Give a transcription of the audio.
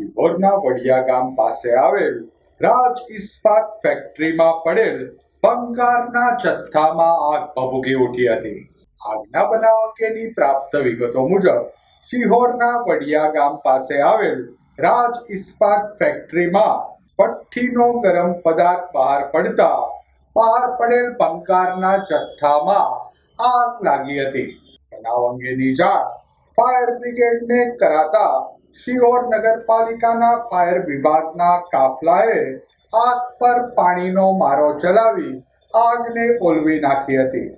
શિહોરના વડિયા ગામ પાસે આવેલ રાજ ઇસ્પાત ફેક્ટરીમાં પડેલ બંગારના જથ્થામાં આગ ભભૂકી ઉઠી હતી. આગના બનાવ અંગેની પ્રાપ્ત વિગતો મુજબ સિહોરના વડિયા ગામ પાસે આવેલ રાજ ઇસ્પાત ફેક્ટરીમાં ભઠ્ઠીનો ગરમ પદાર્થ બહાર પડતા બહાર પડેલ બંકારના જથ્થામાં આગ લાગી હતી. બનાવ અંગેની જાણ ફાયર બ્રિગેડને કરાતા શિહોર નગરપાલિકાના ફાયર વિભાગના કાફલાએ આગ પર પાણીનો મારો ચલાવી આગને ઓલવી નાખી હતી.